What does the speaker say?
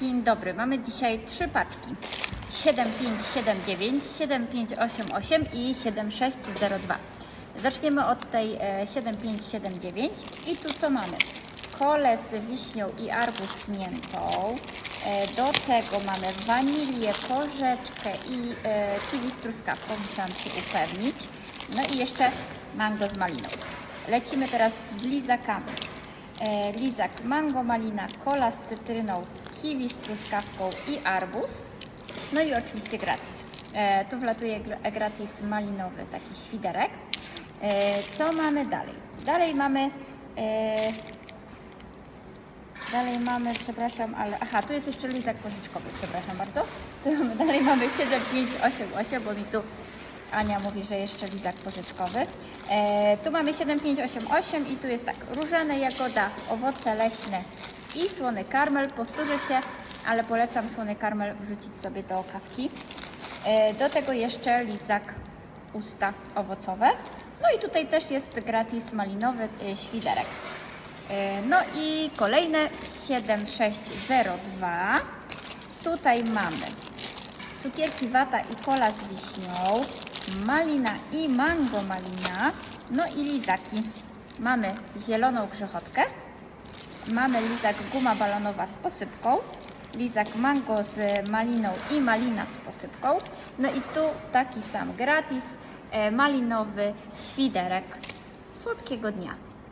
Dzień dobry, mamy dzisiaj trzy paczki. 7579, 7588 i 7602. Zaczniemy od tej e, 7579 i tu co mamy? Kole z wiśnią i arbuz z miętą. E, Do tego mamy wanilię, porzeczkę i e, kiwi z truskawką, musiałam się upewnić. No i jeszcze mango z maliną. Lecimy teraz z lizakami. E, lizak mango, malina, kola z cytryną, kiwi z truskawką i arbuz. No i oczywiście gratis. E, tu wlatuje gra- gratis malinowy taki świderek. E, co mamy dalej? Dalej mamy... E, dalej mamy, przepraszam, ale... Aha, tu jest jeszcze lizak pożyczkowy, przepraszam bardzo. Tu dalej mamy 7588, bo mi tu Ania mówi, że jeszcze lizak pożyczkowy. E, tu mamy 7588 i tu jest tak, różane jagoda, owoce leśne i słony karmel. Powtórzę się, ale polecam słony karmel wrzucić sobie do kawki. E, do tego jeszcze lizak usta owocowe. No i tutaj też jest gratis malinowy e, świderek. E, no i kolejne 7602. Tutaj mamy cukierki wata i kola z wiśnią, malina i mango malina, no i lizaki. Mamy zieloną grzechotkę, mamy lizak guma balonowa z posypką, lizak mango z maliną i malina z posypką, no i tu taki sam gratis, e, malinowy świderek. Słodkiego dnia.